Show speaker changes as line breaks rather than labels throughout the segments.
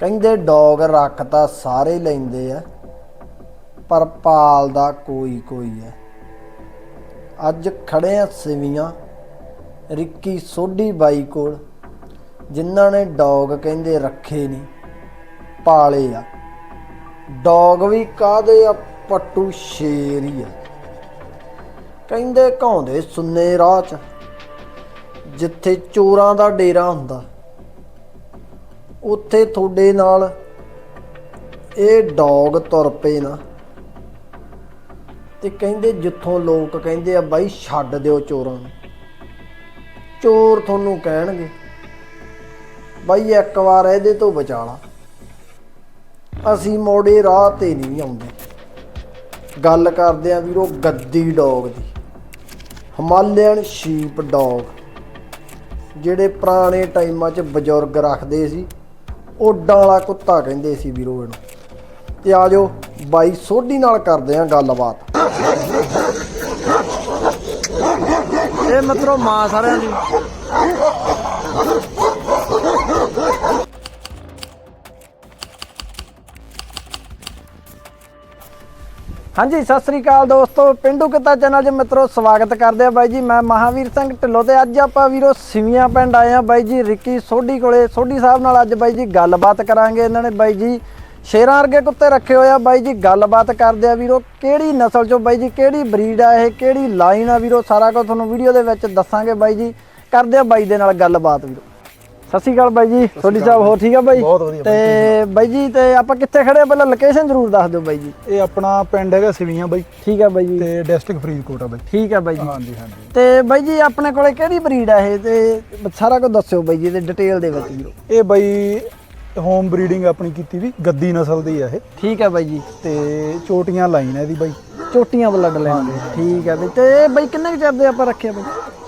ਕਹਿੰਦੇ ਡੌਗ ਰੱਖ ਤਾਂ ਸਾਰੇ ਲੈਂਦੇ ਆ, ਪਰ ਪਾਲਦਾ ਕੋਈ ਕੋਈ ਹੈ। ਅੱਜ ਖੜੇ ਆ ਸਿਵੀਆਂ, ਰਿੱਕੀ ਸੋਢੀ ਬਾਈ ਕੋਲ, ਜਿਨ੍ਹਾਂ ਨੇ ਡੌਗ ਕਹਿੰਦੇ ਰੱਖੇ ਨਹੀਂ ਪਾਲੇ ਆ। ਡੌਗ ਵੀ ਕਾਦੇ ਆ? ਪੱਟੂ ਸ਼ੇਰ ਹੀ ਆ। ਕਹਿੰਦੇ ਘਾਉਂਦੇ ਸੁੰਨੇ ਰਾਹ ਚ, ਜਿੱਥੇ ਚੋਰਾਂ ਦਾ ਡੇਰਾ ਹੁੰਦਾ। ਉੱਥੇ ਤੁਹਾਡੇ ਨਾਲ ਇਹ ਡੌਗ ਤੁਰ ਪਏ ਨਾ। ਤੇ ਕਹਿੰਦੇ ਜਿੱਥੋਂ ਲੋਕ ਕਹਿੰਦੇ ਆ, ਬਾਈ ਛੱਡ ਦਿਓ ਚੋਰਾਂ ਨੂੰ। ਚੋਰ ਤੁਹਾਨੂੰ ਕਹਿਣਗੇ, ਬਾਈ ਇੱਕ ਵਾਰ ਇਹਦੇ ਤੋਂ ਬਚਾ ਲਾ। ਅਸੀਂ ਮੋੜੇ ਰਾਹ ਤੇ ਨਹੀਂ ਆਉਂਦੇ। ਗੱਲ ਕਰਦੇ ਆ ਵੀਰੋ ਗੱਦੀ ਡੌਗ ਦੀ। ਹਿਮਾਲਿਅਨ ਸ਼ੀਪ ਡੌਗ, ਜਿਹੜੇ ਪੁਰਾਣੇ ਟਾਈਮਾਂ 'ਚ ਬਜ਼ੁਰਗ ਰੱਖਦੇ ਸੀ। ਓਡਾਂ ਵਾਲਾ ਕੁੱਤਾ ਕਹਿੰਦੇ ਸੀ ਵੀਰੋ ਇਹਨੂੰ। ਤੇ ਆਜੋ ਬਾਈ ਸੋਢੀ ਨਾਲ ਕਰਦੇ ਆ ਗੱਲਬਾਤ। ਇਹ ਮਤਲਬ ਮਾਂ ਸਾਰਿਆਂ ਦੀ। ਹਾਂਜੀ, ਸਤਿ ਸ੍ਰੀ ਅਕਾਲ ਦੋਸਤੋ। ਪਿੰਡੂ ਕਿੱਤਾ ਚੈਨਲ 'ਚ ਮਿੱਤਰੋ, ਸਵਾਗਤ ਕਰਦੇ ਆ ਬਾਈ ਜੀ। ਮੈਂ ਮਹਾਵੀਰ ਸਿੰਘ ਢਿੱਲੋਂ ਤੇ ਅੱਜ ਆਪਾਂ ਵੀਰੋ ਸਿਵੀਆਂ ਪਿੰਡ ਆਏ ਆ ਬਾਈ ਜੀ, ਰਿੱਕੀ ਸੋਢੀ ਕੋਲੇ। ਸੋਢੀ ਸਾਹਿਬ ਨਾਲ ਅੱਜ ਬਾਈ ਜੀ ਗੱਲਬਾਤ ਕਰਾਂਗੇ ਇਹਨਾਂ ਨੇ। ਬਾਈ ਜੀ, ਸ਼ੇਰਾਂ ਵਰਗੇ ਕੁੱਤੇ ਰੱਖੇ ਹੋਏ ਆ। ਬਾਈ ਜੀ, ਗੱਲਬਾਤ ਕਰਦੇ ਆ ਵੀਰੋ, ਕਿਹੜੀ ਨਸਲ 'ਚੋਂ ਬਾਈ ਜੀ, ਕਿਹੜੀ ਬਰੀਡ ਆ ਇਹ, ਕਿਹੜੀ ਲਾਈਨ ਆ ਵੀਰੋ? ਸਾਰਾ ਕੁਝ ਤੁਹਾਨੂੰ ਵੀਡੀਓ ਦੇ ਵਿੱਚ ਦੱਸਾਂਗੇ ਬਾਈ ਜੀ। ਕਰਦੇ ਆ ਬਾਈ ਦੇ ਨਾਲ ਗੱਲਬਾਤ ਵੀਰੋ। ਸਤਿ ਸ਼੍ਰੀ ਅਕਾਲ ਬਾਈ ਜੀ ਸੋਢੀ ਸਾਹਿਬ ਹੋਰ ਠੀਕ ਆ ਬਾਈ?
ਬਹੁਤ ਵਧੀਆ ਬਾਈ,
ਤੇ ਬਾਈ ਜੀ ਤੇ ਆਪਾਂ ਕਿੱਥੇ ਖੜੇ ਆ? ਪਹਿਲਾਂ ਲੋਕੇਸ਼ਨ ਜ਼ਰੂਰ ਦੱਸ ਦਿਓ ਬਾਈ ਜੀ।
ਇਹ ਆਪਣਾ ਪਿੰਡ ਹੈਗਾ ਸਿਵੀਆਂ ਬਾਈ।
ਠੀਕ ਆ ਬਾਈ ਜੀ।
ਤੇ ਡਿਸਟ੍ਰਿਕਟ ਫਰੀਦਕੋਟ ਆ ਬਾਈ।
ਠੀਕ ਆ ਬਾਈ ਜੀ।
ਹਾਂਜੀ ਹਾਂਜੀ।
ਤੇ ਬਾਈ ਜੀ ਆਪਣੇ ਕੋਲੇ ਕਿਹੜੀ ਬਰੀਡ ਆ ਇਹ? ਤੇ ਸਾਰਾ ਕੁਝ ਦੱਸਿਓ ਬਾਈ ਜੀ ਤੇ ਡਿਟੇਲ ਦੇ ਵਿੱਚ।
ਇਹ ਬਾਈ ਹੋਮ ਬਰੀਡਿੰਗ ਆਪਣੀ ਕੀਤੀ ਵੀ ਗੱਦੀ ਨਸਲ ਦੀ ਆ ਇਹ।
ਠੀਕ ਆ ਬਾਈ ਜੀ।
ਤੇ ਚੋਟੀਆਂ ਲਾਈਨ ਹੈ ਇਹਦੀ ਬਾਈ।
ਚੋਟੀਆਂ ਬਲੱਡ ਲੈਣ ਦੇ ਠੀਕ ਆ ਬਾਈ। ਤੇ ਬਾਈ ਕਿੰਨੇ ਚਿਰ ਦੇ ਆਪਾਂ ਰੱਖਿਆ ਬਾਈ?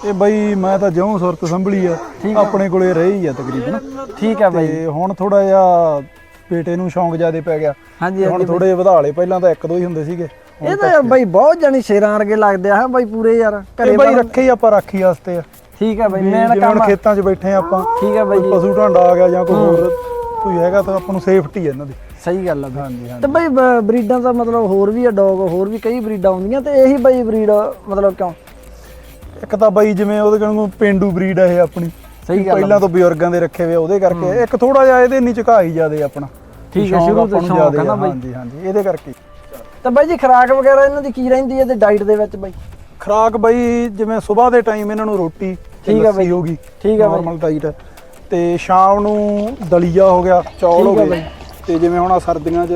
ਇਹ ਬਾਈ ਮੈਂ ਤਾਂ ਜਿਉਂ ਸੁਰਤ ਸੰਭਲੀ ਆ ਆਪਣੇ ਕੋਲੇ ਰਹੀ ਆ ਤਕਰੀਬਨ।
ਠੀਕ ਆ ਬਾਈ।
ਤੇ ਹੁਣ ਥੋੜਾ ਜਿਹਾ ਬੇਟੇ ਨੂੰ ਸ਼ੌਂਕ ਜ਼ਿਆਦੇ ਪੈ ਗਿਆ।
ਹਾਂਜੀ
ਹੁਣ ਥੋੜੇ ਵਧਾ ਲਏ ਪਹਿਲਾਂ ਤਾਂ ਇੱਕ ਦੋ ਹੀ ਹੁੰਦੇ ਸੀਗੇ।
ਇਹ ਤਾਂ ਬਾਈ ਬਹੁਤ ਜਾਨੀ ਸ਼ੇਰਾਂ ਵਰਗੇ ਲੱਗਦੇ ਆ ਹਾਂ ਬਾਈ ਪੂਰੇ ਯਾਰ ਘਰੇ
ਬਾਈ ਰੱਖੇ ਹੀ ਆਪਾਂ ਰਾਖੀ ਵਾਸਤੇ ਆ।
ਠੀਕ ਆ ਬਾਈ
ਹੁਣ
ਕੰਮ
ਖੇਤਾਂ 'ਚ ਬੈਠੇ ਆ ਆਪਾਂ
ਠੀਕ ਆ ਬਾਈ। ਜੀ
ਪਸ਼ੂ ਢਾਂਡਾ ਆ ਗਿਆ ਜਾਂ ਕੋਈ ਹੋਰ ਕੋਈ ਹੈਗਾ ਤਾਂ ਆਪਾਂ ਨੂੰ ਸੇਫਟੀ ਹੈ ਇਹਨਾਂ ਦੀ।
ਸਹੀ ਗੱਲ ਆ
ਹਾਂਜੀ ਹਾਂਜੀ।
ਤੇ ਬਾਈ ਬਰੀਡਾਂ ਦਾ ਮਤਲਬ ਹੋਰ ਵੀ ਆ ਡੌਗ ਹੋਰ ਵੀ ਕਈ ਬਰੀਡਾਂ ਆਉਂਦੀਆਂ ਤੇ ਇਹੀ ਬਾਈ ਬਰੀਡ ਮਤਲਬ ਕਿਉਂ?
ਇੱਕ ਤਾਂ ਬਾਈ ਜਿਵੇਂ ਉਹਦੇ ਕੋਲ ਪਿੰਡੂ ਬਰੀਡ ਹੈ ਇਹ ਆਪਣੀ
ਸਹੀ ਗੱਲ ਆ
ਪਹਿਲਾਂ ਤੋਂ ਬਜ਼ੁਰਗਾਂ ਦੇ ਰੱਖੇ ਹੋਏ ਆ, ਉਹਦੇ ਕਰਕੇ ਇੱਕ ਥੋੜਾ ਜਿਹਾ ਇਹਦੇ ਨੀ ਝੁਕਾਈ ਜਿਆਦੇ ਆਪਣਾ
ਠੀਕ ਹੈ, ਸ਼ੁਰੂ ਤੋਂ ਸ਼ੌਂਕ ਹੈ ਨਾ
ਆ,
ਬਾਈ।
ਹਾਂਜੀ ਹਾਂਜੀ ਇਹਦੇ ਕਰਕੇ
ਤੇ ਬਾਈ ਜੀ ਖਰਾਕ ਵਗੈਰਾ ਇਹਨਾਂ ਦੀ ਕੀ ਰਹਿੰਦੀ ਹੈ ਤੇ ਡਾਈਟ ਦੇ ਵਿੱਚ ਬਾਈ
ਖਰਾਕ ਬਾਈ ਜਿਵੇਂ ਸਵੇਰ ਦੇ ਟਾਈਮ ਇਹਨਾਂ ਨੂੰ ਰੋਟੀ
ਠੀਕ ਆ
ਲੱਸੀ
ਬਾਈ।
ਹੋ ਗਈ
ਠੀਕ ਆ ਬਾਈ।
ਨਾਰਮਲ ਡਾਈਟ ਤੇ ਸ਼ਾਮ ਨੂੰ ਦਲੀਆ ਹੋ ਗਿਆ ਚੌਲ ਹੋ
ਆ
ਗਏ
ਬਾਈ।
ਤੇ ਜਿਵੇਂ ਹੁਣ ਆਹ ਸਰਦੀਆਂ 'ਚ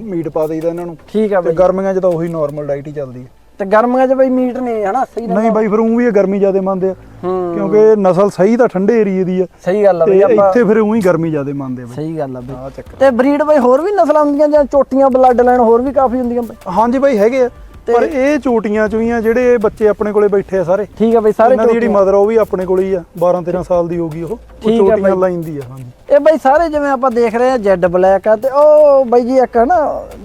ਮੀਟ ਪਾ ਦੇਈਦਾ ਇਹਨਾਂ ਨੂੰ
ਠੀਕ ਆ
ਤੇ ਗਰਮੀਆਂ 'ਚ ਤਾਂ ਉਹੀ ਨਾਰਮਲ ਡਾਈਟ ਹੀ ਚੱਲਦੀ ਹੈ
ਤੇ ਗਰਮੀਆਂ 'ਚ ਬਾਈ ਮੀਟ ਨਹੀਂ ਹਨਾ? ਸਹੀ ਰਹਿੰਦਾ।
ਨਹੀਂ ਬਾਈ ਫਿਰ ਉਹ ਵੀ ਇਹ ਗਰਮੀ ਜ਼ਿਆਦੇ ਮੰਨਦੇ ਆ।
ਹੂੰ।
ਕਿਉਂਕਿ ਨਸਲ ਸਹੀ ਤਾਂ ਠੰਡੇ ਏਰੀਏ ਦੀ ਆ।
ਸਹੀ ਗੱਲ ਆ
ਤੇ
ਬਈ ਆਪਾਂ
ਇੱਥੇ ਫਿਰ ਉਹੀ ਗਰਮੀ ਜ਼ਿਆਦੇ ਮੰਨਦੇ ਆ ਬਾਈ।
ਸਹੀ ਗੱਲ ਆ ਬਈ।
ਚੱਕਰ।
ਤੇ ਬਰੀਡ ਬਈ ਹੋਰ ਵੀ ਨਸਲਾਂ ਹੁੰਦੀਆਂ ਜਾਂ ਚੋਟੀਆਂ ਬਲੱਡ ਲਾਈਨ ਹੋਰ ਵੀ ਕਾਫੀ ਹੁੰਦੀਆਂ ਬਈ?
ਹਾਂਜੀ ਬਾਈ ਹੈਗੇ ਆ। ਪਰ ਇਹ ਚੋਟੀਆਂ ਚੋਂ ਹੀ ਆ ਜਿਹੜੇ ਬੱਚੇ ਆਪਣੇ ਕੋਲੇ ਬੈਠੇ ਆ ਸਾਰੇ।
ਠੀਕ ਆ ਬਈ ਸਾਰੇ
ਇਹਨਾਂ ਦੀ ਜਿਹੜੀ। ਮਦਰ ਉਹ ਵੀ ਆਪਣੇ ਕੋਲੇ ਹੀ ਆ 12 13 ਸਾਲ ਦੀ ਹੋਗੀ ਉਹ। ਚੋਟੀਆਂ। ਲਾਈਨ ਦੀ ਆ ਹਾਂਜੀ।
ਇਹ ਬਈ ਸਾਰੇ ਜਿਵੇਂ ਆਪਾਂ ਦੇਖ ਰਹੇ ਆ ਜੈਡ ਬਲੈਕ ਆ ਤੇ ਉਹ ਬਈ ਜੀ ਇੱਕ ਨਾ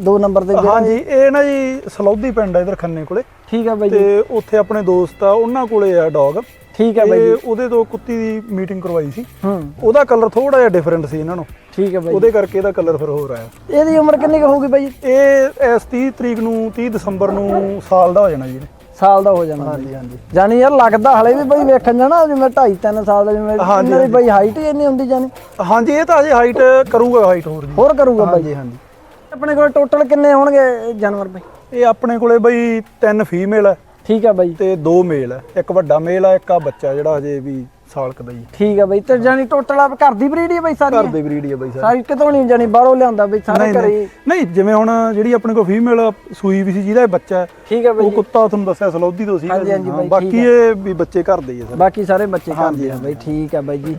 ਦੋ ਨੰਬਰ ਤੇ
ਹਾਂਜੀ ਇਹ ਨਾ ਜੀ ਸਲੌਦੀ ਪਿੰਡ ਆ ਇਧਰ ਖੰਨੇ ਕੋਲੇ।
ਠੀਕ ਆ ਬਈ ਜੀ।
ਤੇ ਉੱਥੇ ਆਪਣੇ ਦੋਸਤ ਆ ਉਹਨਾਂ ਕੋਲੇ ਆ ਡੌਗ
ਠੀਕ ਆ ਬਈ
ਤੇ
ਜੀ।
ਉਹਦੇ ਤੋਂ ਕੁੱਤੀ ਦੀ ਮੀਟਿੰਗ ਕਰਵਾਈ ਸੀ।
ਹੂੰ।
ਉਹਦਾ ਕਲਰ ਥੋੜਾ ਜਿਹਾ ਡਿਫਰੈਂਟ ਸੀ ਇਹਨਾਂ ਨੂੰ।
ਠੀਕ ਆ ਬਈ
ਉਹਦੇ ਕਰਕੇ ਇਹਦਾ ਕਲਰ ਫਿਰ ਹੋਰ ਆਇਆ।
ਇਹਦੀ ਉਮਰ ਕਿੰਨੀ ਕੁ ਹੋਊਗੀ ਬਈ?
ਇਹ ਇਸ 30 ਤਰੀਕ ਨੂੰ 30 ਦਸੰਬਰ ਨੂੰ ਸਾਲ ਦਾ ਹੋ ਜਾਣਾ ਜੀ। ਇਹਨੇ।
ਸਾਲ ਦਾ ਹੋ ਜਾਣਾ।
ਹਾਂਜੀ ਹਾਂਜੀ।
ਜਾਨੀ ਯਾਰ ਲੱਗਦਾ ਹਲੇ ਵੀ ਬਈ ਵੇਖਣ ਜਾਣਾ ਜਿਵੇਂ 2.5 3 ਸਾਲ ਦਾ ਜਿਵੇਂ
ਹਾਂਜੀ,
ਇਹਨਾਂ ਦੀ ਬਈ ਹਾਈਟ ਹੀ ਇੰਨੀ ਹੁੰਦੀ ਜਾਨੀ
ਹਾਂਜੀ ਇਹ ਤਾਂ ਅਜੇ ਹਾਈਟ ਕਰੂਗਾ ਹਾਈਟ ਹੋਰ ਜੀ।
ਹੋਰ ਕਰੂਗਾ ਬਈ।
ਹਾਂਜੀ ਹਾਂਜੀ।
ਆਪਣੇ ਕੋਲ ਟੋਟਲ ਕਿੰਨੇ ਹੋਣਗੇ ਜਾਨਵਰ ਬਈ?
ਇਹ ਆਪਣੇ ਕੋਲੇ ਬਈ ਤਿੰਨ ਫੀਮੇਲ ਹੈ।
ਠੀਕ ਆ ਬਈ।
ਤੇ ਦੋ ਮੇਲ ਹੈ ਇੱਕ ਵੱਡਾ ਮੇਲ ਹੈ ਇੱਕ ਆ ਬੱਚਾ ਜਿਹੜਾ ਹਜੇ ਵੀ ਸਾਲਕ ਦਾ ਹੀ।
ਠੀਕ ਆ ਬਈ ਤੇ ਜਾਨੀ ਟੋਟਲ ਆ ਘਰ ਦੀ ਬਰੀਡ ਹੀ ਬਈ ਸਾਰੀ?
ਘਰ ਦੇ ਬਰੀਡ ਹੀ ਆ ਬਈ ਸਾਰੇ।
ਸਾਰੀ ਕਿਤੋਂ ਨਹੀਂ ਜਾਨੀ ਬਾਹਰੋਂ ਲਿਆਂਦਾ ਬਈ ਸਾਰੇ ਘਰੇ
ਨਹੀਂ। ਜਿਵੇਂ ਹੁਣ ਜਿਹੜੀ ਆਪਣੇ ਕੋਲ ਫੀਮੇਲ ਸੂਈ ਵੀ ਸੀ ਜਿਹਦਾ ਬੱਚਾ
ਠੀਕ ਆ ਬਈ।
ਉਹ ਕੁੱਤਾ ਤੁਹਾਨੂੰ ਦੱਸਿਆ ਸਲੌਦੀ ਤੋਂ ਸੀ
ਹਾਂਜੀ, ਹਾਂਜੀ ਬਾਈ,
ਬਾਕੀ ਇਹ ਵੀ ਬੱਚੇ ਘਰ ਦੇ ਹੀ ਆ ਸਰ।
ਬਾਕੀ ਸਾਰੇ ਬੱਚੇ ਘਰ ਦੇ ਆ ਬਈ ਠੀਕ ਆ ਬਾਈ ਜੀ।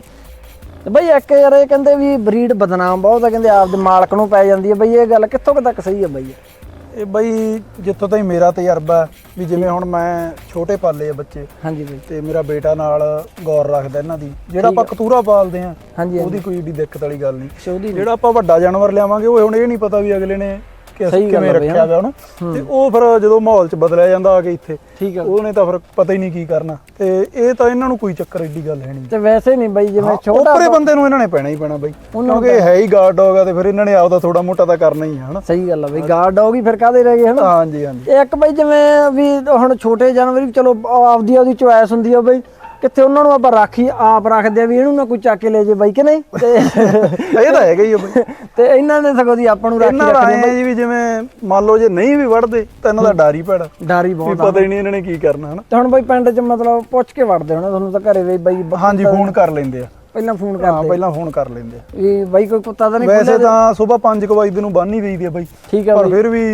ਤੇ ਬਈ ਇੱਕ ਯਾਰ ਇਹ ਕਹਿੰਦੇ ਵੀ ਬਰੀਡ ਬਦਨਾਮ ਬਹੁਤ ਆ ਕਹਿੰਦੇ ਆਪਦੇ ਮਾਲਕ ਨੂੰ ਪੈ ਜਾਂਦੀ ਹੈ ਬਈ ਇਹ ਗੱਲ ਕਿੱਥੋਂ ਤੱਕ ਸਹੀ ਹੈ ਬਈ?
ਇਹ ਬਈ ਜਿੱਥੋਂ ਤਾਈਂ ਮੇਰਾ ਤਜਰਬਾ ਹੈ, ਵੀ ਜਿਵੇਂ ਹੁਣ ਮੈਂ ਛੋਟੇ ਪਾਲੇ ਆ ਬੱਚੇ।
ਹਾਂਜੀ ਬਈ।
ਤੇ ਮੇਰਾ ਬੇਟਾ ਨਾਲ ਗੌਰ ਰੱਖਦਾ ਇਹਨਾਂ ਦੀ। ਜਿਹੜਾ ਆਪਾਂ ਕਤੂਰਾ ਪਾਲਦੇ ਆ
ਹਾਂਜੀ
ਉਹਦੀ ਕੋਈ ਏਡੀ ਦਿੱਕਤ ਵਾਲੀ ਗੱਲ ਨਹੀਂ। ਜਿਹੜਾ ਆਪਾਂ ਵੱਡਾ ਜਾਨਵਰ ਲਿਆਵਾਂਗੇ ਉਹ ਹੁਣ ਇਹ ਨਹੀਂ ਪਤਾ ਵੀ ਅਗਲੇ ਨੇ ਕਿ ਅਸੀਂ ਕਿਵੇਂ ਰੱਖਿਆ ਹੋਇਆ ਉਹਨੂੰ ਤੇ ਉਹ ਫਿਰ ਜਦੋਂ ਮਾਹੌਲ 'ਚ ਬਦਲਿਆ ਜਾਂਦਾ ਆ ਕੇ ਇੱਥੇ
ਠੀਕ ਆ।
ਉਹਨੇ ਤਾਂ ਫਿਰ ਪਤਾ ਹੀ ਨਹੀਂ ਕੀ ਕਰਨਾ। ਤੇ ਇਹ ਤਾਂ ਇਹਨਾਂ ਨੂੰ ਕੋਈ ਚੱਕਰ ਏਡੀ ਗੱਲ ਹੈ ਨਹੀਂ।
ਤੇ ਵੈਸੇ ਨਹੀਂ ਬਾਈ ਜਿਵੇਂ ਛੋਟਾ
ਉੱਪਰੇ ਬੰਦੇ ਨੂੰ ਇਹਨਾਂ ਨੇ ਪੈਣਾ ਹੀ ਪੈਣਾ ਬਈ ਕਿਉਂਕਿ ਹੈ ਹੀ ਗਾਰਡ ਡੌਗ ਆ ਤੇ ਫਿਰ ਇਹਨਾਂ ਨੇ ਆਪਦਾ ਥੋੜਾ ਮੋਟਾ ਤਾਂ ਕਰਨਾ ਹੀ ਆ ਹਨਾ?
ਸਹੀ ਗੱਲ ਆ ਬਈ ਗਾਰਡ ਡੌਗ ਹੀ ਫਿਰ ਕਾਦੇ ਰਹਿ ਗਏ ਹਨਾ?
ਹਾਂਜੀ ਹਾਂਜੀ।
ਇੱਕ ਬਈ ਜਿਵੇਂ ਵੀ ਹੁਣ ਛੋਟੇ ਜਾਨਵਰ ਵੀ ਚਲੋ ਆਪਦੀ ਆਪਦੀ ਚੁਆਇਸ ਹੁੰਦੀ ਆ ਬਈ ਕਿੱਥੇ ਉਹਨਾਂ ਨੂੰ ਆਪਾਂ ਰਾਖੀ ਆਪ ਰੱਖਦੇ ਆ ਵੀ ਇਹਨੂੰ ਨਾ ਕੋਈ ਚੱਕ ਕੇ ਲੈ ਜੇ ਬਾਈ ਕਿ ਨਹੀਂ? ਤੇ
ਇਹ ਤਾਂ ਹੈਗਾ ਹੀ ਆ ਬਈ।
ਤੇ ਇਹਨਾਂ ਨੇ ਸਗੋਂ ਦੀ ਆਪਾਂ ਨੂੰ ਰਾਖੀ
ਇਹਨਾਂ ਦਾ ਐਂ ਜੀ ਵੀ ਜਿਵੇਂ ਮੰਨ ਲਓ ਜੇ ਨਹੀਂ ਵੀ ਵੜਦੇ ਤਾਂ ਇਹਨਾਂ ਦਾ ਡਰ ਹੀ ਪੈੜਾ
ਡਾਰੀ ਬਹੁਤ ਆ।
ਪਤਾ ਹੀ ਨਹੀਂ ਇਹਨਾਂ ਨੇ ਕੀ ਕਰਨਾ ਹਨਾ।
ਤੇ ਹੁਣ ਬਈ ਪਿੰਡ 'ਚ ਮਤਲਬ ਪੁੱਛ ਕੇ ਵੜਦੇ ਹੋਣਾ ਤੁਹਾਨੂੰ ਤਾਂ ਘਰੇ ਵੀ ਬਾਈ
ਹਾਂਜੀ ਫੋਨ ਕਰ ਲੈਂਦੇ ਆ।
ਪਹਿਲਾਂ ਫੋਨ
ਹਾਂ
ਕਰਦੇ।
ਪਹਿਲਾਂ ਫੋਨ ਕਰ ਲੈਂਦੇ ਆ।
ਵੀ ਬਾਈ ਕੋਈ ਕੁੱਤਾ ਤਾਂ ਨਹੀਂ
ਵੈਸੇ ਤਾਂ ਸਵੇਰ 5 ਵਜੇ ਨੂੰ ਬੰਨ ਹੀ ਦੇਈਦੀ ਆ ਬਾਈ।
ਠੀਕ ਆ
ਪਰ ਫਿਰ ਵੀ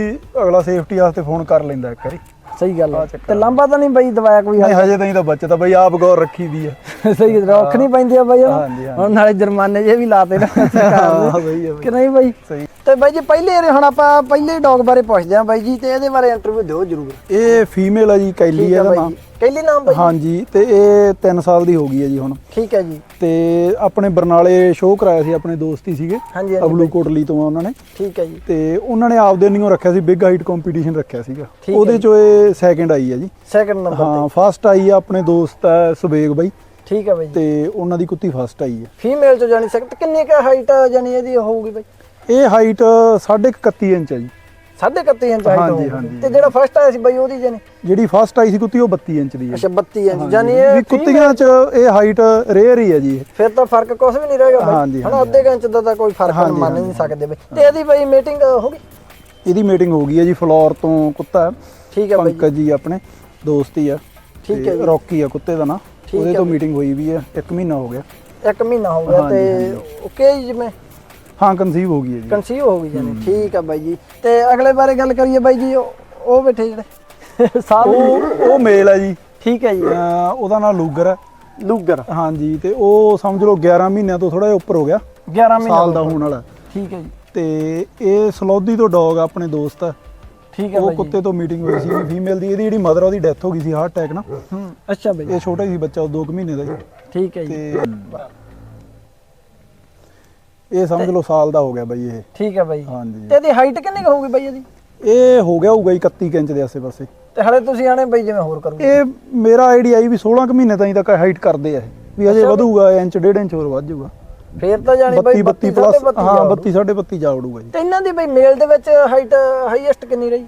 ਅਗਲਾ ਸੇਫਟੀ ਵਾਸਤੇ ਫੋਨ ਕਰ ਲੈਂਦਾ ਇੱਕ ਵਾਰੀ।
ਸਹੀ ਗੱਲ ਆ ਤੇ ਲਾਂਬਾ ਤਾਂ ਨਹੀਂ ਬਾਈ ਦਵਾਇਆ ਕੋਈ
ਨਹੀਂ ਹਜੇ? ਤਾਂ ਹੀ ਤਾਂ ਬੱਚੇ ਤਾਂ ਬਾਈ ਆਪ ਗੌਰ ਰੱਖੀ ਦੀ ਆ
ਸਹੀ ਰੋਕ ਨਹੀਂ ਪੈਂਦੀ ਆ ਬਾਈ
ਹਾਂਜੀ,
ਹੁਣ
ਹਾਂਜੀ।
ਹੁਣ ਨਾਲੇ ਜੁਰਮਾਨੇ ਜੇ ਵੀ ਲਾਤੇ ਨਾ
ਹਾਂ
ਕਿ ਨਹੀਂ ਬਾਈ?
ਸਹੀ।
ਤੇ ਬਾਈ ਜੀ ਪਹਿਲੇ ਵਾਰੀ ਹੁਣ ਆਪਾਂ ਪਹਿਲੇ ਡੌਗ ਬਾਰੇ ਪੁੱਛਦੇ ਆਂ ਬਾਈ ਜੀ ਤੇ ਇਹਦੇ ਬਾਰੇ ਇੰਟਰਵਿਊ ਦਿਓ ਜਰੂਰ।
ਇਹ ਫੀਮੇਲ ਆ ਜੀ ਕੈਲੀ
ਠੀਕ
ਆ
ਆ
ਇਹਦਾ
ਬਾਈ।
ਨਾਮ।
ਜੀ ਪਹਿਲੀ ਨਾਮ ਬਾਈ
ਹਾਂਜੀ ਤੇ ਇਹ 3 ਸਾਲ ਦੀ ਹੋ ਗਈ ਹੈ ਜੀ ਹੁਣ।
ਠੀਕ ਹੈ ਜੀ।
ਤੇ ਆਪਣੇ ਬਰਨਾਲੇ ਸ਼ੋਅ ਕਰਾਇਆ ਸੀ ਆਪਣੇ ਦੋਸਤ ਹੀ ਸੀਗੇ
ਹਾਂਜੀ ਹਾਂਜੀ
ਅਬਲੂ ਕੋਟਲੀ ਤੋਂ ਆ ਉਹਨਾਂ ਨੇ।
ਠੀਕ ਹੈ ਜੀ।
ਤੇ ਉਹਨਾਂ ਨੇ ਆਪਦੇ ਨਿਓ ਰੱਖਿਆ ਸੀ ਬਿਗ ਹਾਈਟ ਕੰਪੀਟੀਸ਼ਨ ਰੱਖਿਆ ਸੀਗਾ।
ਠੀਕ ਹੈ
ਉਹਦੇ ਚੋਂ ਇਹ ਸੈਕਿੰਡ ਆਈ ਹੈ ਜੀ।
ਸੈਕੰਡ ਨੰਬਰ
ਹਾਂ ਫਸਟ ਆਈ ਆ ਆਪਣੇ ਦੋਸਤ ਹੈ ਸੁਬੇਗ ਬਾਈ।
ਠੀਕ ਹੈ ਬਾਈ ਜੀ।
ਤੇ ਉਹਨਾਂ ਦੀ ਕੁੱਤੀ ਫਸਟ ਆਈ ਹੈ।
ਫੀਮੇਲ ਚ ਜਾਣੀ ਸੈਕਟ ਕਿੰਨੀ ਕੁ ਹਾਈਟ ਜਾਣੀ ਇਹਦੀ ਹੋਊਗੀ ਬਾਈ?
ਇਹ ਹਾਈਟ 31 ਇੰਚ ਹੈ ਜੀ।
31 ਇੰਚ ਹਾਈਟ
ਹਾਂਜੀ, ਹਾਂਜੀ।
ਤੇ ਜਿਹੜਾ ਫਸਟ ਆਇਆ ਸੀ ਬਾਈ ਉਹਦੀ ਜਾਨੀ
ਜਿਹੜੀ ਫਸਟ ਆਈ ਸੀ ਕੁੱਤੀ ਉਹ 32 ਇੰਚ ਦੀ ਹੈ।
ਅੱਛਾ 32 ਇੰਚ।
ਹਾਂਜੀ,
ਜਾਨੀ
ਵੀ
ਇਹ
ਕੁੱਤੀਆਂ 'ਚ ਇਹ ਹਾਈਟ ਰੇਅਰ ਹੀ ਹੈ ਜੀ। ਇਹ।
ਫਿਰ ਤਾਂ ਫ਼ਰਕ ਕੁਝ ਵੀ ਨਹੀਂ ਰਹੇਗਾ ਬਾਈ।
ਹਾਂਜੀ,
ਹਨਾ
ਹਾਂਜੀ।
ਅੱਧੇ ਇੰਚ ਦਾ ਤਾਂ ਕੋਈ ਫ਼ਰਕ
ਹਾਂਜੀ,
ਮੰਨ ਨਹੀਂ
ਹਾਂਜੀ।
ਸਕਦੇ ਬਾਈ। ਤੇ ਇਹਦੀ ਬਾਈ ਮੀਟਿੰਗ ਹੋ ਗਈ?
ਇਹਦੀ ਮੀਟਿੰਗ ਹੋ ਗਈ ਹੈ ਜੀ ਫਲੋਰ ਤੋਂ ਕੁੱਤਾ। ਹੈ
ਠੀਕ ਹੈ ਬਾਈ
ਪੰਕਜ ਜੀ ਆਪਣੇ ਦੋਸਤ ਹੀ ਆ।
ਠੀਕ ਹੈ ਜੀ।
ਰੌਕੀ ਆ ਕੁੱਤੇ ਦਾ ਨਾਂ।
ਠੀਕ
ਉਹਦੇ
ਹੈ
ਤੋਂ। ਮੀਟਿੰਗ ਹੋਈ ਵੀ ਹੈ। 1 ਮਹੀਨਾ ਹੋ ਗਿਆ।
ਇੱਕ ਮਹੀਨਾ ਹੋ ਗਿਆ
ਹਾਂਜੀ,
ਤੇ
ਹਾਂਜੀ।
ਓਕੇ ਜੀ ਜਿਵੇਂ?
ਹਾਂ ਕਨਸੀਵ ਹੋ ਗਈ ਹੈ ਜੀ।
ਕਨਸੀਵ ਹੋ ਗਈ ਜਾਨੀ ਠੀਕ ਆ ਬਾਈ ਜੀ। ਤੇ ਅਗਲੇ ਬਾਰੇ ਗੱਲ ਕਰੀਏ ਬਾਈ ਜੀ ਉਹ ਉਹ ਬੈਠੇ ਜਿਹੜੇ। ਸਾਹ
ਉਹ ਉਹ ਮੇਲ ਹੈ ਜੀ।
ਠੀਕ ਹੈ ਜੀ।
ਉਹਦਾ ਨਾਮ ਲੂਗਰ ਹੈ।
ਲੂਗਰ।
ਹਾਂਜੀ ਤੇ ਉਹ ਸਮਝ ਲਓ 11 ਮਹੀਨਿਆਂ ਤੋਂ ਥੋੜਾ ਜਿਹਾ ਉੱਪਰ ਹੋ ਗਿਆ।
11 ਮਹੀਨਾ
ਸਾਲ ਦਾ ਹੋਣ ਵਾਲਾ।
ਠੀਕ ਹੈ ਜੀ।
ਤੇ ਇਹ ਸਲੌਦੀ ਤੋਂ ਡੌਗ ਆ ਆਪਣੇ ਦੋਸਤ। ਆ
ਠੀਕ ਹੈ
ਉਹ ਕੁੱਤੇ ਤੋਂ ਮੀਟਿੰਗ ਹੋਈ ਸੀ ਫੀਮੇਲ ਦੀ। ਇਹਦੀ ਜਿਹੜੀ ਮਦਰ ਉਹਦੀ ਡੈਥ ਹੋ ਗਈ ਸੀ ਹਾਰਟ ਅਟੈਕ ਨਾਲ
ਹੂੰ ਅੱਛਾ ਬਾਈ
ਇਹ ਛੋਟਾ ਸੀ ਬੱਚਾ 2 ਮਹੀਨੇ ਦਾ ਸੀ
ਠੀਕ ਹੈ ਜੀ।
ਤੇ ਇਹ ਸਮਝ ਲਓ ਸਾਲ ਦਾ ਹੋ ਗਿਆ ਬਾਈ ਇਹ।
ਠੀਕ ਹੈ ਬਾਈ।
ਹਾਂਜੀ।
ਤੇ ਇਹਦੀ ਹਾਈਟ ਕਿੰਨੀ ਕੁ ਹੋਊਗੀ ਬਾਈ ਇਹਦੀ?
ਇਹ ਹੋ ਗਿਆ ਹੋਊਗਾ ਜੀ 31 ਇੰਚ ਦੇ ਆਸੇ-ਪਾਸੇ।
ਤੇ ਹਲੇ ਤੁਸੀਂ ਆਣੇ ਬਾਈ ਜਿਵੇਂ ਹੋਰ ਕਰੋਗੇ।
ਇਹ ਮੇਰਾ ਆਈਡੀਆ ਆਈ ਵੀ 16 ਕੁ ਮਹੀਨੇ ਤਾਈਂ ਤੱਕ ਹਾਈਟ ਕਰਦੇ ਆ ਇਹ। ਵੀ
ਬਈ।
ਵਧੂਗਾ ਇੰਚ ਡੇਢ ਇੰਚ ਹੋਰ ਵੱਧ ਜਾਊਗਾ।
ਫੇਰ ਤਾਂ ਜਾਣੀ ਬਾਈ
32 32 ਪਲੱਸ ਹਾਂ
ਹਾਂ
32 32 ਜਾ ਉੜੂਗਾ ਜੀ।
ਤੇ ਇਹਨਾਂ ਦੀ ਬਾਈ ਮੇਲ ਦੇ ਵਿੱਚ ਹਾਈਟ ਹਾਈਐਸਟ ਕਿੰਨੀ ਰਹੀ?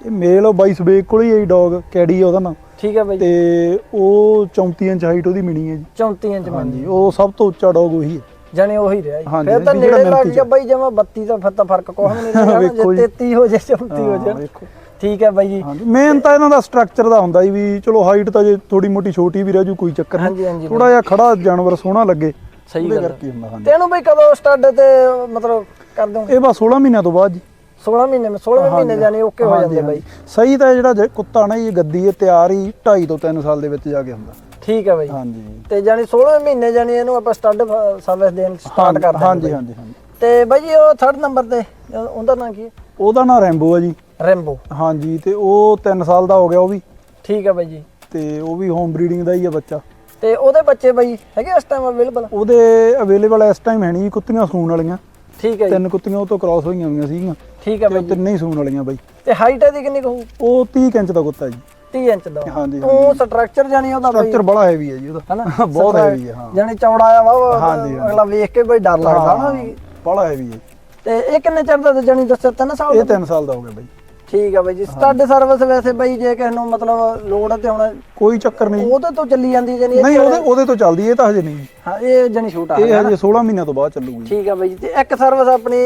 ਇਹ ਮੇਲ ਉਹ ਬਾਈ ਸਵੇਗ ਕੋਲ ਹੀ ਹੈ ਡੌਗ ਕੈਡੀ ਆ ਉਹਦਾ ਨਾਮ
ਠੀਕ ਹੈ ਬਾਈ।
ਤੇ ਉਹ 34 ਇੰਚ ਹਾਈਟ ਉਹਦੀ ਮਿਣੀ ਹੈ ਜੀ।
34 ਇੰਚ
ਹਾਂਜੀ ਉਹ ਸਭ ਤੋਂ ਉੱਚਾ ਡੌਗ ਉਹੀ ਹੈ।
ਜਾਣੀ ਉਹੀ ਰਿਹਾ ਜੀ।
ਹਾਂਜੀ,
ਫਿਰ ਤਾਂ
ਵੀ ਜਿਹੜਾ
ਨੇੜੇ ਲੱਗ
ਮਿਲਕੀ
ਗਿਆ ਬਾਈ ਜਮਾ 32 ਦਾ ਫਿਰ ਤਾਂ ਫ਼ਰਕ ਕੋਈ ਨਹੀਂ ਰਹਿਣਾ
ਵੇਖੋ
ਜੇ।
ਜੀ।
33 ਹੋ ਜੇ 34 ਹੋ
ਹਾਂ,
ਜੇ।
ਵੇਖੋ।
ਠੀਕ ਹੈ ਬਾਈ ਜੀ।
ਹਾਂਜੀ ਮੇਨ ਤਾਂ ਇਹਨਾਂ ਦਾ ਸਟਰਕਚਰ ਦਾ ਹੁੰਦਾ ਜੀ ਵੀ ਚਲੋ ਹਾਈਟ ਤਾਂ ਜੇ ਥੋੜੀ ਮੋਟੀ ਛੋਟੀ ਵੀ ਰਹਿ ਜੂ ਕੋਈ ਚੱਕਰ
ਹਾਂਜੀ,
ਨਹੀਂ
ਹਾਂਜੀ।
ਥੋੜਾ ਜਿਹਾ ਖੜਾ ਜਾਨਵਰ ਸੋਹਣਾ ਲੱਗੇ
ਸਹੀ
ਉਹਦੇ
ਗੱਲ ਹੈ।
ਕਰਕੇ ਹੁੰਦਾ ਹਾਂਜੀ।
ਤੇ ਇਹਨੂੰ ਬਈ ਕਦੋਂ ਸਟੱਡ ਤੇ ਮਤਲਬ ਕਰ ਦੋਗੇ?
ਇਹ ਬਸ 16 ਮਹੀਨਿਆਂ ਤੋਂ ਬਾਅਦ ਜੀ।
16 ਮਹੀਨੇ ਵਿੱਚ 16 ਮਹੀਨੇ ਜਾਨੀ ਓਕੇ ਹੋ
ਹਾਂਜੀ,
ਜਾਂਦੇ ਬਾਈ।
ਹਾਂਜੀ। ਸਹੀ ਤਾਂ ਇਹ ਜਿਹੜਾ ਜੇ ਕੁੱਤਾ ਨਾ ਇਹ ਗੱਦੀ ਇਹ ਤਿਆਰ ਹੀ 2.5 ਤੋਂ 3 ਸਾਲ ਦੇ ਵਿੱਚ ਜਾ ਕੇ ਹੁੰਦਾ।
ਠੀਕ ਹੈ ਬਾਈ।
ਹਾਂਜੀ।
ਤੇ ਜਾਨੀ 16 ਮਹੀਨੇ ਜਾਨੀ ਇਹਨੂੰ ਆਪਾਂ ਸਟੱਡ ਸਰਵਿਸ ਦੇਣ ਸਟਾਰਟ ਕਰ ਦਾਂਗੇ
ਹਾਂਜੀ। ਹਾਂਜੀ ਹਾਂਜੀ।
ਤੇ ਬਾਈ ਜੀ ਉਹ ਥਰਡ ਨੰਬਰ ਤੇ ਉਹਦਾ ਨਾਂ ਕੀ ਹੈ?
ਉਹਦਾ ਨਾਂ ਰੈਂਬੋ ਹੈ ਜੀ।
ਰੈਂਬੋ।
ਹਾਂਜੀ ਤੇ ਉਹ 3 ਸਾਲ ਦਾ ਹੋ ਗਿਆ ਉਹ ਵੀ।
ਠੀਕ ਹੈ ਬਾਈ ਜੀ।
ਤੇ ਉਹ ਵੀ ਹੋਮ ਬਰੀਡਿੰਗ ਦਾ ਹੀ ਹੈ ਬੱਚਾ।
ਤੇ ਉਹਦੇ ਬੱਚੇ ਬਾਈ ਹੈਗੇ ਇਸ ਟਾਈਮ ਅਵੇਲੇਬਲ
ਉਹਦੇ ਅਵੇਲੇਬਲ ਇਸ ਟਾਈਮ ਹੈ ਨਹੀਂ ਕੁੱਤੀਆਂ ਸੂਣ ਵਾਲੀਆਂ।
ਠੀਕ ਹੈ ਜੀ।
ਤਿੰਨ ਕੁੱਤੀਆਂ ਉਹ ਤੋਂ ਕ੍ਰਾਸ ਹੋਈਆਂ ਹੋਈਆਂ ਸੀਗੀਆਂ।
ਠੀਕ ਹੈ ਬਾਈ
ਤਿੰਨੇ ਹੀ ਸੂਣ ਵਾਲੀਆਂ ਬਾਈ।
ਤੇ ਹਾਈਟ ਇਹਦੀ ਕਿੰਨੀ ਕੁ ਹੋਊ?
ਉਹ 30 ਇੰਚ ਦਾ ਕੁੱਤਾ ਜੀ।
30 ਇੰਚ ਦਾ।
ਹਾਂਜੀ,
ਉਹ ਸਟਰਕਚਰ ਜਾਨੀ ਉਹਦਾ ਬਾਈ।
ਸਟਰਕਚਰ ਬੜਾ ਹੈਵੀ ਹੈ ਜੀ ਉਹਦਾ।
ਹਨਾ?
ਬਹੁਤ ਹੈਵੀ ਹੈ ਹਾਂ।
ਜਾਨੀ ਚੌੜਾ ਆ ਵਾ ਉਹ
ਹਾਂਜੀ, ਹਾਂਜੀ।
ਅਗਲਾ ਵੇਖ ਕੇ ਬਈ ਡਰ ਲੱਗਦਾ ਨਾ ਵੀ।
ਬੜਾ ਹੈਵੀ ਹੈ।
ਤੇ ਇਹ ਕਿੰਨੇ ਚਿਰ ਦਾ ਜਾਨੀ ਦੱਸਿਆ? ਤਿੰਨ ਸਾਲ
ਇਹ
ਦਾ
3 ਸਾਲ ਦਾ ਹੋ ਗਿਆ ਬਾਈ।
ਠੀਕ ਆ ਬਾਈ ਜੀ। ਸਟੱਡ ਸਰਵਿਸ ਵੈਸੇ ਬਾਈ ਜੇ ਕਿਸੇ ਨੂੰ ਮਤਲਬ ਲੋੜ ਤੇ ਹੁਣ
ਕੋਈ ਚੱਕਰ ਨਹੀਂ।
ਉਹਦੇ ਤੋਂ ਚੱਲੀ ਜਾਂਦੀ ਇਹ
ਨਹੀਂ ਉਹਦੇ ਉਹਦੇ ਤੋਂ ਚੱਲਦੀ ਇਹ ਤਾਂ ਹਜੇ ਨਹੀਂ।
ਹਾਂ ਇਹ ਜਾਨੀ ਛੋਟਾ
ਇਹ ਹਜੇ 16 ਮਹੀਨਿਆਂ ਤੋਂ ਬਾਅਦ ਚੱਲੂਗੀ।
ਠੀਕ ਆ ਬਾਈ ਜੀ। ਤੇ ਇੱਕ ਸਰਵਿਸ ਆਪਣੀ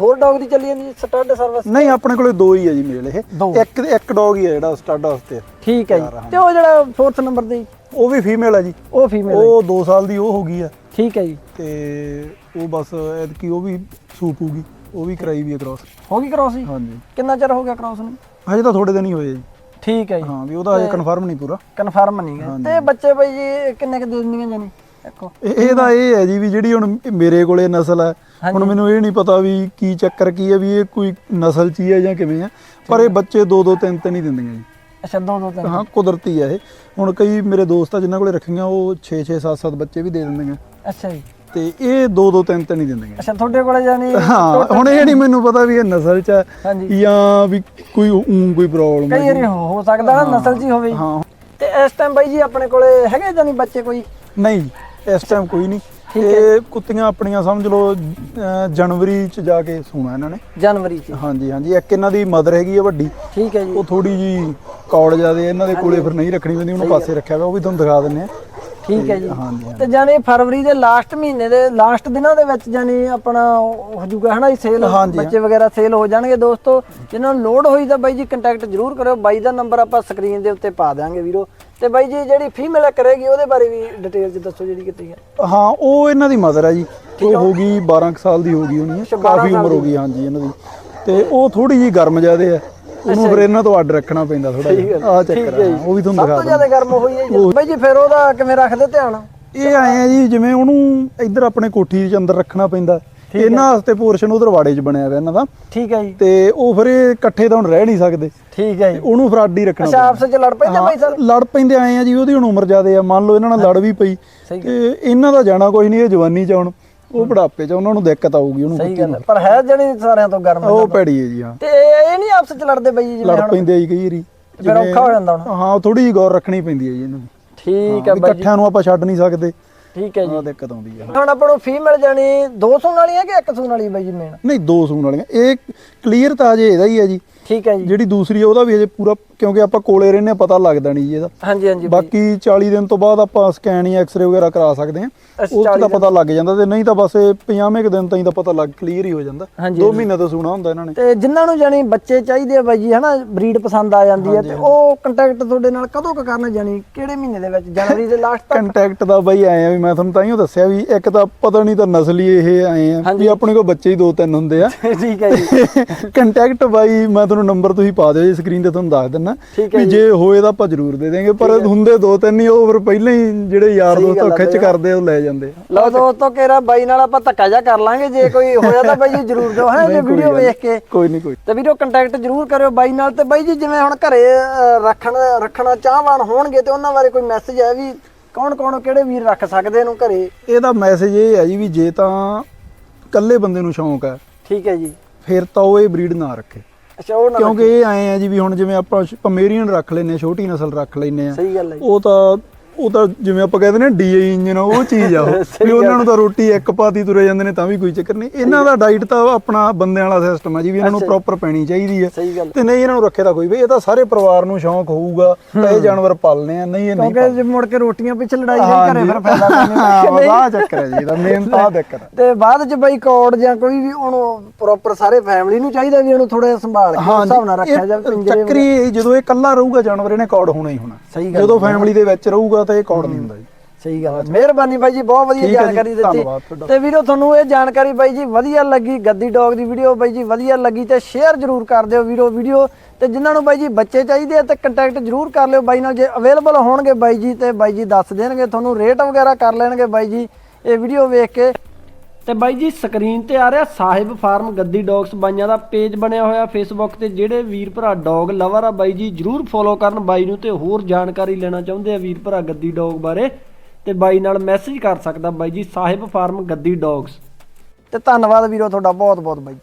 ਹੋਰ ਡੌਗ ਦੀ ਚੱਲੀ ਜਾਂਦੀ ਸਟੱਡ ਸਰਵਿਸ
ਨਹੀਂ ਆਪਣੇ ਕੋਲੇ ਦੋ ਹੀ ਹੈ ਜੀ ਮੇਲ ਇਹ
ਦੋ।
ਇੱਕ ਇੱਕ ਡੌਗ ਹੀ ਹੈ ਜਿਹੜਾ ਸਟੱਡ ਵਾਸਤੇ
ਠੀਕ ਹੈ ਜੀ। ਤੇ ਉਹ ਜਿਹੜਾ 4th ਨੰਬਰ ਦੇ?
ਉਹ ਵੀ ਫੀਮੇਲ ਹੈ ਜੀ।
ਉਹ ਫੀਮੇਲ
ਉਹ 2 ਸਾਲ ਦੀ ਉਹ ਹੋ ਗਈ ਹੈ
ਠੀਕ ਹੈ ਜੀ।
ਤੇ ਉਹ ਬਸ ਐਤਕੀ ਉਹ ਵੀ ਸੂਪੂਗੀ ਉਹ ਵੀ ਕਰਾਈ ਵੀ ਹੈ ਕ੍ਰਾਸ
ਹੋ ਗਈ ਕ੍ਰਾਸ ਜੀ?
ਹਾਂਜੀ।
ਕਿੰਨਾ ਚਿਰ ਹੋ ਗਿਆ ਕ੍ਰਾਸ ਨੂੰ?
ਹਜੇ ਤਾਂ ਥੋੜੇ ਦਿਨ ਹੀ ਹੋਏ ਜੀ।
ਠੀਕ ਹੈ ਜੀ।
ਹਾਂ ਵੀ ਉਹਦਾ ਹਜੇ ਕਨਫਰਮ ਨਹੀਂ ਪੂਰਾ।
ਕਨਫਰਮ ਨਹੀਂ ਹੈ। ਤੇ ਬੱਚੇ ਬਾਈ ਜੀ ਕਿੰਨੇ ਕੁ ਦਿੰਦੀਆਂ ਜਾਨੀ ਦੇਖੋ।
ਇਹ ਇਹਦਾ ਇਹ ਹੈ ਜੀ ਵੀ ਜਿਹੜੀ ਹੁਣ ਮੇਰੇ ਕੋਲੇ ਨਸਲ ਹੈ ਹੁਣ ਮੈਨੂੰ ਇਹ ਨਹੀਂ ਪਤਾ ਵੀ ਕੀ ਚੱਕਰ ਕੀ ਹੈ ਵੀ ਇਹ ਕੋਈ ਨਸਲ ਚ ਹੀ ਹੈ ਜਾਂ ਕਿਵੇਂ ਆ ਪਰ ਇਹ ਬੱਚੇ ਦੋ ਦੋ ਤਿੰਨ ਤਿੰਨ ਹੀ ਦਿੰਦੀਆਂ ਜੀ।
ਅੱਛਾ ਦੋ ਦੋ ਤਿੰਨ।
ਹਾਂ ਕੁਦਰਤੀ ਹੈ ਇਹ। ਹੁਣ ਕਈ ਮੇਰੇ ਦੋਸਤ ਆ ਜਿਨ੍ਹਾਂ ਕੋਲੇ ਰੱਖੀਆਂ ਉਹ 6 6 7 7 ਬੱਚੇ ਵੀ ਦੇ ਦਿੰਦੀਆਂ।
ਅੱਛਾ ਜੀ।
ਤੇ ਇਹ ਦੋ ਦੋ ਤਿੰਨ ਤਿੰਨ ਹੀ ਦਿੰਦੀਆਂ
ਅੱਛਾ ਤੁਹਾਡੇ ਕੋਲੇ ਜਾਨੀ
ਹਾਂ ਹੁਣ ਇਹ ਨਹੀਂ ਮੈਨੂੰ ਪਤਾ ਵੀ ਇਹ ਨਸਲ ਚ ਹੈ। ਜਾਂ ਵੀ ਕੋਈ ਕੋਈ ਪ੍ਰੋਬਲਮ
ਕਈ ਵਾਰੀ ਹੋ ਸਕਦਾ ਨਾ ਨਸਲ ਜੀ ਹੋਵੇ।
ਹਾਂ।
ਤੇ ਇਸ ਟਾਈਮ ਬਾਈ ਜੀ ਆਪਣੇ ਕੋਲੇ ਹੈਗੇ ਜਾਨੀ ਬੱਚੇ ਕੋਈ?
ਨਹੀਂ ਇਸ ਟਾਈਮ ਕੋਈ ਨਹੀਂ। ਇਹ ਕੁੱਤੀਆਂ ਆਪਣੀਆਂ ਸਮਝ ਲਓ ਜਨਵਰੀ ਚ ਜਾ ਕੇ ਸੂਣਾ ਇਹਨਾਂ ਨੇ।
ਜਨਵਰੀ ਚ।
ਹਾਂਜੀ ਹਾਂਜੀ। ਇੱਕ ਇਹਨਾਂ ਦੀ ਮਦਰ ਹੈਗੀ ਆ ਵੱਡੀ।
ਠੀਕ ਹੈ ਜੀ।
ਉਹ ਥੋੜੀ ਜੀ ਕੌੜ ਜਿਆਦੇ ਇਹਨਾਂ ਦੇ ਕੋਲੇ ਫਿਰ ਨਹੀਂ ਰੱਖਣੀ ਪੈਂਦੀ ਉਹਨੂੰ ਪਾਸੇ ਰੱਖਿਆ ਹੋਇਆ ਉਹ ਵੀ ਤੁਹਾਨੂੰ ਦਿਖਾ ਦਿੰਨੇ ਆ।
ਠੀਕ ਹੈ ਜੀ।
ਹਾਂਜੀ
ਤੇ ਜਾਨੀ ਫਰਵਰੀ ਦੇ ਲਾਸਟ ਮਹੀਨੇ ਦੇ ਲਾਸਟ ਦਿਨਾਂ ਦੇ ਵਿੱਚ ਜਾਨੀ ਆਪਣਾ ਹੋ ਜੂਗਾ ਹਨਾ ਸੇਲ
ਹਾਂਜੀ,
ਬੱਚੇ ਵਗੈਰਾ ਸੇਲ ਹੋ ਜਾਣਗੇ ਦੋਸਤੋ। ਜਿਨ੍ਹਾਂ ਨੂੰ ਲੋਡ ਹੋਈ ਤਾਂ ਬਾਈ ਜੀ ਕੰਟੈਕਟ ਜ਼ਰੂਰ ਕਰਿਓ। ਬਾਈ ਦਾ ਨੰਬਰ ਆਪਾਂ ਸਕਰੀਨ ਦੇ ਉੱਤੇ ਪਾ ਦਿਆਂਗੇ ਵੀਰੋ। ਤੇ ਬਾਈ ਜੀ ਜਿਹੜੀ ਫੀਮੇਲ ਕਰੇਗੀ ਉਹਦੇ ਬਾਰੇ ਵੀ ਡਿਟੇਲ ਚ ਦੱਸੋ ਜਿਹੜੀ ਕਿਤੇ ਹੈ
ਹਾਂ ਉਹ ਇਹਨਾਂ ਦੀ ਮਦਰ ਹੈ ਜੀ। ਉਹ ਹੋ ਗਈ 12 ਕੁ ਸਾਲ ਦੀ ਹੋ ਗਈ ਹੋਣੀ ਹੈ
ਅੱਛਾ, 12
ਕਾਫੀ ਉਮਰ ਹੋ ਗਈ ਹਾਂਜੀ ਇਹਨਾਂ ਦੀ। ਤੇ ਉਹ ਥੋੜੀ ਜੀ ਗਰਮ ਜਿਆਦੇ ਆ। ਉਹਨੂੰ ਫਿਰ ਇਹਨਾਂ ਤੋਂ ਅੱਡ ਰੱਖਣਾ ਪੈਂਦਾ ਥੋੜਾ ਜਿਹਾ। ਆ ਚੱਕਰ ਆ, ਉਹ ਵੀ ਤੁਹਾਨੂੰ
ਸਭ ਤੋਂ
ਦਿਖਾ
ਜ਼ਿਆਦਾ ਗਰਮ ਹੋਈ ਹੈ ਜੀ। ਬਾਈ ਜੀ ਫਿਰ ਉਹਦਾ ਕਿਵੇਂ ਰੱਖਦੇ ਧਿਆਨ?
ਇਹ ਆਏ ਆ ਜੀ ਜਿਵੇਂ ਉਹਨੂੰ ਇੱਧਰ ਆਪਣੇ ਕੋਠੀ ਦੇ ਅੰਦਰ ਰੱਖਣਾ ਪੈਂਦਾ। ਇਹਨਾਂ ਵਾਸਤੇ ਪੋਰਸ਼ਨ ਉਧਰ ਵਾੜੇ 'ਚ ਬਣਿਆ ਹੋਇਆ ਇਹਨਾਂ ਦਾ।
ਠੀਕ ਹੈ ਜੀ।
ਤੇ ਉਹ ਫਿਰ ਇਹ ਇਕੱਠੇ ਤਾਂ ਹੁਣ ਰਹਿ ਨਹੀਂ ਸਕਦੇ।
ਠੀਕ ਹੈ ਜੀ।
ਉਹਨੂੰ ਫਿਰ ਅੱਡ ਹੀ ਰੱਖਣਾ
ਅੱਛਾ ਆਪਸ ਚ ਲੜ ਪੈਂਦੇ ਬਾਈ ਸਰ?
ਲੜ ਪੈਂਦੇ ਆਏ ਆ ਜੀ ਉਹਦੀ ਹੁਣ ਉਮਰ ਜ਼ਿਆਦੇ ਆ। ਮੰਨ ਲਓ ਇਹਨਾਂ ਨਾਲ ਲੜ ਵੀ ਪਈ।
ਸਹੀ
ਤੇ ਇਹਨਾਂ ਦਾ ਜਾਣਾ ਕੋਈ ਨਹੀਂ ਇਹ ਜਵਾਨੀ ਚ ਹੁਣ। ਉਹ ਬੁਢਾਪੇ ਚ ਉਹਨਾਂ ਨੂੰ ਦਿੱਕਤ ਆਊਗੀ ਉਹਨੂੰ
ਸਹੀ ਗੱਲ ਹੈ। ਪਰ ਹੈ ਜਣੀ ਸਾਰਿਆਂ ਤੋਂ ਗਰਮ
ਉਹ ਭੈੜੀ ਹੈ ਜੀ ਹਾਂ।
ਤੇ ਇਹ ਨਹੀਂ ਆਪਸ ਚ ਲੜਦੇ ਬਾਈ ਜਿਵੇਂ
ਲੜ ਪੈਂਦੇ ਆ ਜੀ ਕਈ ਵਾਰੀ।
ਫਿਰ ਔਖਾ ਹੋ ਜਾਂਦਾ ਹੁਣ।
ਹਾਂ ਥੋੜੀ ਜਿਹੀ ਗੌਰ ਰੱਖਣੀ ਪੈਂਦੀ ਹੈ ਜੀ ਇਹਨਾਂ ਦੀ
ਠੀਕ ਹੈ ਬਾਈ
ਇਕੱਠਿਆਂ ਨੂੰ ਆਪਾਂ ਛੱਡ ਨਹੀਂ ਸਕਦੇ।
ਠੀਕ ਹੈ ਜੀ।
ਆ ਦਿੱਕਤ ਆਉਂਦੀ ਹੈ
ਹੁਣ ਆਪਾਂ ਨੂੰ ਫੀਮੇਲ ਜਾਣੀ ਦੋ ਸੂਣ ਵਾਲੀ ਹੈ ਕਿ ਇੱਕ ਸੂਣ ਵਾਲੀ ਬਾਈ ਜੀ ਮੇਨ
ਨਹੀਂ ਦੋ ਸੂਣ ਵਾਲੀਆਂ। ਇਹ ਕਲੀਅਰ ਤਾਂ ਅਜੇ ਇਹਦਾ ਹੀ ਹੈ ਜੀ।
ਠੀਕ ਹੈ ਜੀ।
ਜਿਹੜੀ ਦੂਸਰੀ ਹੈ ਉਹਦਾ ਵੀ ਅਜੇ ਪੂਰਾ ਕਿਉਂਕਿ ਆਪਾਂ ਕੋਲੇ ਰਹਿੰਦੇ ਹਾਂ, ਪਤਾ ਲੱਗਦਾ ਨਹੀਂ ਜੀ ਇਹਦਾ।
ਹਾਂਜੀ ਹਾਂਜੀ।
ਬਾਕੀ 40 ਦਿਨ ਤੋਂ ਬਾਅਦ ਆਪਾਂ ਸਕੈਨ ਜਾਂ ਐਕਸ-ਰੇ ਵਗੈਰਾ ਕਰਾ ਸਕਦੇ
ਅੱਛਾ,
ਉਸ
40
ਦਾ ਪਤਾ ਲੱਗ ਜਾਂਦਾ ਤੇ ਨਹੀਂ ਤਾਂ ਬਸ ਇਹ 50ਵੇਂ ਕੁ ਦਿਨ ਤਾਈਂ ਤਾਂ ਪਤਾ ਲੱਗ ਕਲੀਅਰ ਹੀ ਹੋ ਜਾਂਦਾ।
ਹਾਂਜੀ,
2 ਮਹੀਨੇ ਤੋਂ ਸੂਣਾ ਹੁੰਦਾ ਇਹਨਾਂ ਨੇ।
ਤੇ ਜਿਨ੍ਹਾਂ ਨੂੰ ਜਾਣੀ ਬੱਚੇ ਚਾਹੀਦੇ ਆ ਬਾਈ ਜੀ ਹਨਾ ਬਰੀਡ ਪਸੰਦ ਆ ਜਾਂਦੀ ਹੈ ਤੇ ਉਹ ਕੰਟੈਕਟ ਤੁਹਾਡੇ ਨਾਲ ਕਦੋਂ ਕ ਕਰਨਾ ਜਾਣੀ ਕਿਹੜੇ ਮਹੀਨੇ ਦੇ ਵਿੱਚ ਜਨਵਰੀ ਦੇ ਲਾਸਟ ਤੱਕ?
ਕੰਟੈਕਟ ਦਾ ਬਾਈ ਆਏ ਆ ਵੀ ਮੈਂ ਤੁਹਾਨੂੰ ਤਾਈਓ ਦੱਸਿਆ ਵੀ ਇੱਕ ਤਾਂ ਪਤਾ ਨਹੀਂ ਤਾਂ ਨਸਲੀ ਇਹ ਆਏ ਆ
ਹਾਂਜੀ।
ਵੀ ਆਪਣੇ ਕੋਲ ਬੱਚੇ ਹੀ ਦੋ ਤਿੰਨ ਹੁੰਦੇ ਆ।
ਠੀਕ ਹੈ ਜੀ।
ਕੰਟੈਕਟ ਬਾਈ ਮੈਂ ਤੁਹਾਨੂੰ ਨੰਬਰ ਤੁਸੀਂ ਪਾ ਦਿਓ ਜੀ ਸਕਰੀਨ ਤੇ ਤੁਹਾਨੂੰ ਦੱਸ ਦਿੰਨਾ। ਵੀ ਜੇ। ਹੋਏ ਤਾਂ ਆਪਾਂ ਜ਼ਰੂਰ ਦੇ ਦੇਵਾਂਗੇ ਪਰ ਹੁੰਦੇ ਦੋ ਤਿੰਨ ਹੀ ਉਹ ਫਿਰ ਪਹਿਲਾਂ ਹੀ ਜਿਹੜੇ ਯਾਰ ਦੋਸਤ ਖਿੱਚ। ਕਰਦੇ ਉਹ ਲੈ ਜਾਂਦੇ
ਲਓ ਦੋਸਤੋ ਕਿਹੜਾ ਬਾਈ ਨਾਲ ਆਪਾਂ ਧੱਕਾ ਜਾ ਕਰ ਲਾਂਗੇ ਜੇ ਕੋਈ ਹੋਇਆ ਤਾਂ ਬਾਈ ਜੀ ਜ਼ਰੂਰ ਦਿਓ ਹੈ ਜੇ ਵੀਡੀਓ ਵੇਖ ਕੇ।
ਕੋਈ ਨਹੀਂ ਕੋਈ
ਤੇ ਵੀਡੀਓ ਕੰਟੈਕਟ ਜ਼ਰੂਰ ਕਰਿਓ ਬਾਈ ਨਾਲ ਤੇ ਬਾਈ ਜੀ ਜਿਵੇਂ ਹੁਣ ਘਰੇ ਰੱਖਣ ਰੱਖਣਾ ਚਾਹਵਾਨ ਹੋਣਗੇ ਤੇ ਉਹਨਾਂ ਬਾਰੇ ਕੋਈ ਮੈਸੇਜ ਹੈ ਵੀ ਕੌਣ ਕੌਣ ਕਿਹੜੇ ਵੀਰ ਰੱਖ ਸਕਦੇ ਇਹਨੂੰ ਘਰੇ?
ਇਹਦਾ ਮੈਸੇਜ ਇਹ ਹੈ ਜੀ ਵੀ ਜੇ ਤਾਂ ਇਕੱਲੇ ਬੰਦੇ ਨੂੰ ਸ਼ੌਂਕ ਹੈ
ਠੀਕ ਹੈ ਜੀ।
ਫਿਰ ਤਾਂ ਉਹ ਇਹ ਬਰੀਡ ਨਾ ਰੱਖੇ।
ਅੱਛਾ ਉਹ ਨਾ
ਕਿਉਂਕਿ ਇਹ ਆਏ ਆ ਜੀ ਵੀ ਹੁਣ ਜਿਵੇਂ ਆਪਾਂ ਪਮੇਰੀਅਨ ਰੱਖ ਲੈਨੇ ਆ ਛੋਟੀ ਨਸਲ ਰੱਖ ਲੈਨੇ ਆ
ਸਹੀ ਗੱਲ ਹੈ।
ਉਹ ਤਾਂ ਉਹ ਤਾਂ ਜਿਵੇਂ ਆਪਾਂ ਕਹਿੰਦੇ ਨੇ ਡੀਏ ਇੰਜਨ ਉਹ ਚੀਜ਼ ਆ ਉਹ। ਵੀ ਉਹਨਾਂ ਨੂੰ ਤਾਂ ਰੋਟੀ ਇੱਕ ਪਾਤੀ ਤੁਰੇ ਜਾਂਦੇ ਨੇ ਤਾਂ ਵੀ ਕੋਈ ਚੱਕਰ ਨਹੀਂ। ਇਹਨਾਂ ਦਾ ਡਾਈਟ ਤਾਂ ਆਪਣਾ ਬੰਦਿਆਂ ਵਾਲਾ ਸਿਸਟਮ ਹੈ ਜੀ ਵੀ ਇਹਨਾਂ ਨੂੰ। ਪ੍ਰੋਪਰ ਪੈਣੀ ਚਾਹੀਦੀ ਹੈ। ਤੇ ਨਹੀਂ ਇਹਨਾਂ ਨੂੰ ਰੱਖੇ ਤਾਂ ਕੋਈ ਵੀ ਇਹ ਤਾਂ ਸਾਰੇ ਪਰਿਵਾਰ ਨੂੰ ਸ਼ੌਂਕ ਹੋਊਗਾ ਤਾਂ ਇਹ ਜਾਨਵਰ ਪਾਲਨੇ ਆ ਨਹੀਂ ਇਹ ਨਹੀਂ
ਕਿਉਂਕਿ ਜੇ ਮੁੜ ਕੇ ਰੋਟੀਆਂ ਪਿੱਛੇ ਲੜਾਈ ਹੋਈ ਘਰੇ ਫਿਰ ਫਾਇਦਾ ਨਹੀਂ
ਆਹ ਚੱਕਰ ਹੈ ਜੀ ਇਹਦਾ ਮੇਨ ਤਾਂ ਹੈ।
ਤੇ ਬਾਅਦ ਚ ਬਾਈ ਕੋਡ ਜਾਂ ਕੋਈ ਵੀ ਉਹਨੂੰ ਪ੍ਰੋਪਰ ਸਾਰੇ ਫੈਮਿਲੀ ਨੂੰ ਚਾਹੀਦਾ ਵੀ ਇਹਨੂੰ ਥੋੜਾ ਜਿਹਾ ਸੰਭਾਲ ਕੇ ਹਿਸਾਬ ਨਾਲ ਰੱਖਿਆ ਜਾਵੇ ਪਿੰਜਰੇ
ਚੱਕਰੀ ਜਦੋਂ ਇਹ ਇਕੱਲਾ ਰਹੂਗਾ ਜਾਨਵਰ ਇਹਨੇ ਕੌੜ ਹੋਣਾ ਹੀ ਹੋਣਾ।
ਸਹੀ ਗੱਲ
ਜਦੋਂ ਫੈਮਿਲੀ ਦੇ ਵਿੱਚ ਰਹੂਗਾ ਤਾਂ ਇਹ ਕੌੜ ਨਹੀਂ ਹੁੰਦਾ ਜੀ।
ਸਹੀ ਗੱਲ ਹੈ ਮਿਹਰਬਾਨੀ ਬਾਈ ਜੀ ਬਹੁਤ ਵਧੀਆ ਜਾਣਕਾਰੀ ਦਿੱਤੀ। ਤੇ ਵੀਰੋ ਤੁਹਾਨੂੰ ਇਹ ਜਾਣਕਾਰੀ ਬਾਈ ਜੀ ਵਧੀਆ ਲੱਗੀ ਗੱਦੀ ਡੌਗ ਦੀ ਵੀਡੀਓ ਬਾਈ ਜੀ ਵਧੀਆ ਲੱਗੀ ਤੇ ਸ਼ੇਅਰ ਜਰੂਰ ਕਰ ਦਿਓ ਵੀਰੋ ਵੀਡੀਓ। ਤੇ ਜਿਨ੍ਹਾਂ ਨੂੰ ਬਾਈ ਜੀ ਬੱਚੇ ਚਾਹੀਦੇ ਆ ਤੇ ਕੰਟੈਕਟ ਜਰੂਰ ਕਰ ਲਿਓ ਬਾਈ ਨਾਲ। ਜੇ ਅਵੇਲੇਬਲ ਹੋਣਗੇ ਬਾਈ ਜੀ ਤੇ ਬਾਈ ਜੀ ਦੱਸ ਦੇਣਗੇ ਤੁਹਾਨੂੰ ਰੇਟ ਵਗੈਰਾ ਕਰ ਲੈਣਗੇ ਬਾਈ ਜੀ। ਇਹ ਵੀਡੀਓ ਵੇਖ ਕੇ ਤੇ ਬਾਈ ਜੀ, ਸਕਰੀਨ ਤੇ ਆ ਰਿਹਾ ਸਾਹਿਬ ਫਾਰਮ ਗੱਦੀ ਡੌਗਸ ਬਾਈਆਂ ਦਾ ਪੇਜ ਬਣਿਆ ਹੋਇਆ ਫੇਸਬੁੱਕ ਤੇ, ਜਿਹੜੇ ਵੀਰ ਭਰਾ ਡੌਗ ਲਵਰ ਆ ਬਾਈ ਜੀ, ਜਰੂਰ ਫੋਲੋ ਕਰਨ ਬਾਈ ਨੂੰ ਤੇ ਹੋਰ ਜਾਣਕਾਰੀ ਲੈਣਾ ਚਾਹੁੰਦੇ ਆ ਵੀਰ ਭਰਾ ਗੱਦੀ ਡੌਗ ਬਾਰੇ ਤੇ ਬਾਈ ਨਾਲ ਮੈਸੇਜ ਕਰ ਸਕਦਾ ਬਾਈ ਜੀ, ਸਾਹਿਬ ਫਾਰਮ ਗੱਦੀ ਡੌਗਸ। ਤੇ ਧੰਨਵਾਦ ਵੀਰੋ ਤੁਹਾਡਾ ਬਹੁਤ ਬਹੁਤ ਬਾਈ।